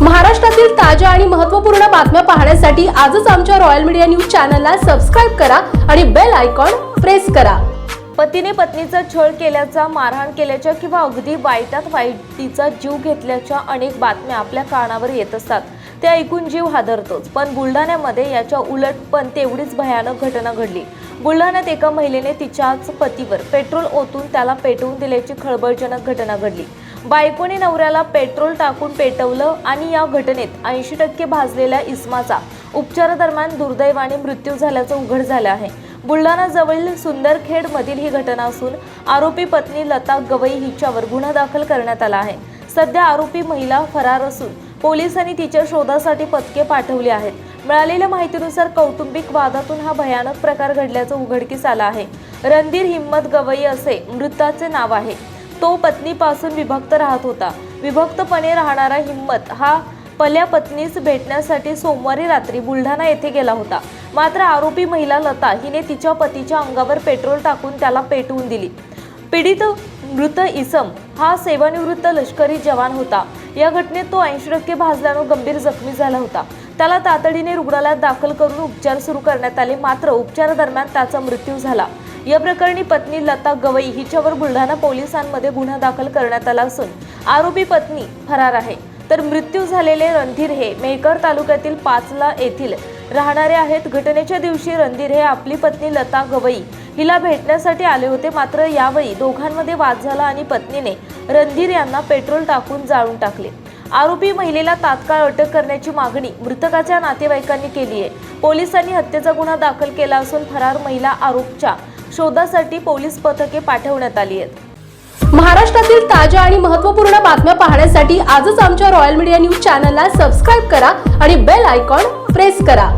महाराष्ट्रातील ताज्या आणि महत्त्वपूर्ण बातम्या पाहण्यासाठी आजच आमच्या रॉयल मीडिया न्यूज चॅनलला सबस्क्राईब करा आणि बेल आयकॉन प्रेस करा. पतीने पत्नीचा छळ केल्याचा मारहाण केल्याच्या किंवा अगदी वाईटात वाईटीचा जीव घेतल्याच्या अनेक बातम्या आपल्या कानावर येत असतात. ते ऐकून जीव हादरतोच. पण बुलढाण्यामध्ये याच्या उलट पण तेवढीच भयानक घटना घडली. बुलढाण्यात एका महिलेने तिच्याच पतीवर पेट्रोल ओतून त्याला पेटवून दिल्याची खळबळजनक घटना घडली. बायकोने नवऱ्याला पेट्रोल टाकून पेटवलं आणि या घटनेत ऐंशी टक्के भाजलेल्या इस्माचा उपचारादरम्यान दुर्दैवाने मृत्यू झाल्याचं उघड झालं आहे. बुलढाणाजवळील सुंदरखेडमधील ही घटना असून आरोपी पत्नी लता गवई हिच्यावर गुन्हा दाखल करण्यात आला आहे. सध्या आरोपी महिला फरार असून पोलिसांनी तिच्या शोधासाठी पथके पाठवली आहेत. मिळालेल्या माहितीनुसार कौटुंबिक वादातून हा भयानक प्रकार घडल्याचं उघडकीस आलं आहे. रणधीर हिम्मत गवई असे मृताचे नाव आहे. तो पत्नीपासून विभक्त राहत होता. विभक्तपणे राहणारा हिम्मत हा पल्या पत्नीस भेटण्यासाठी सोमवारी रात्री बुलढाणा येथे गेला होता. मात्र आरोपी महिला लता हिने तिच्या पतीच्या अंगावर पेट्रोल टाकून त्याला पेटवून दिली. पीडित मृत इसम हा सेवानिवृत्त लष्करी जवान होता. या घटनेत तो ऐंशी टक्के भाजल्यानं गंभीर जखमी झाला होता. त्याला तातडीने रुग्णालयात दाखल करून उपचार सुरू करण्यात आले. मात्र उपचारादरम्यान त्याचा मृत्यू झाला. या प्रकरणी पत्नी लता गवई हिच्यावर बुलढाणा पोलिसांमध्ये गुन्हा दाखल करण्यात आला असून आरोपी पत्नी फरार आहे. तर मृत्यू झालेले रणधीर हे मेहकर तालुक्यातील पाचला येथील राहणारे आहेत. घटनेच्या दिवशी रणधीर हे आपली पत्नी लता गवई हिला भेटण्यासाठी आले होते. मात्र यावेळी दोघांमध्ये वाद झाला आणि पत्नीने रणधीर यांना पेट्रोल टाकून जाळून टाकले. आरोपी महिलेला तात्काळ अटक करण्याची मागणी मृतकाच्या नातेवाईकांनी केली आहे. पोलिसांनी हत्येचा गुन्हा दाखल केला असून फरार महिला आरोपच्या शोधासाठी पोलीस पथके पाठवण्यात आली आहेत. महाराष्ट्रातील ताज्या आणि महत्त्वपूर्ण बातम्या पाहण्यासाठी आजच आमच्या रॉयल मीडिया न्यूज चॅनलला सबस्क्राईब करा आणि बेल आयकॉन प्रेस करा.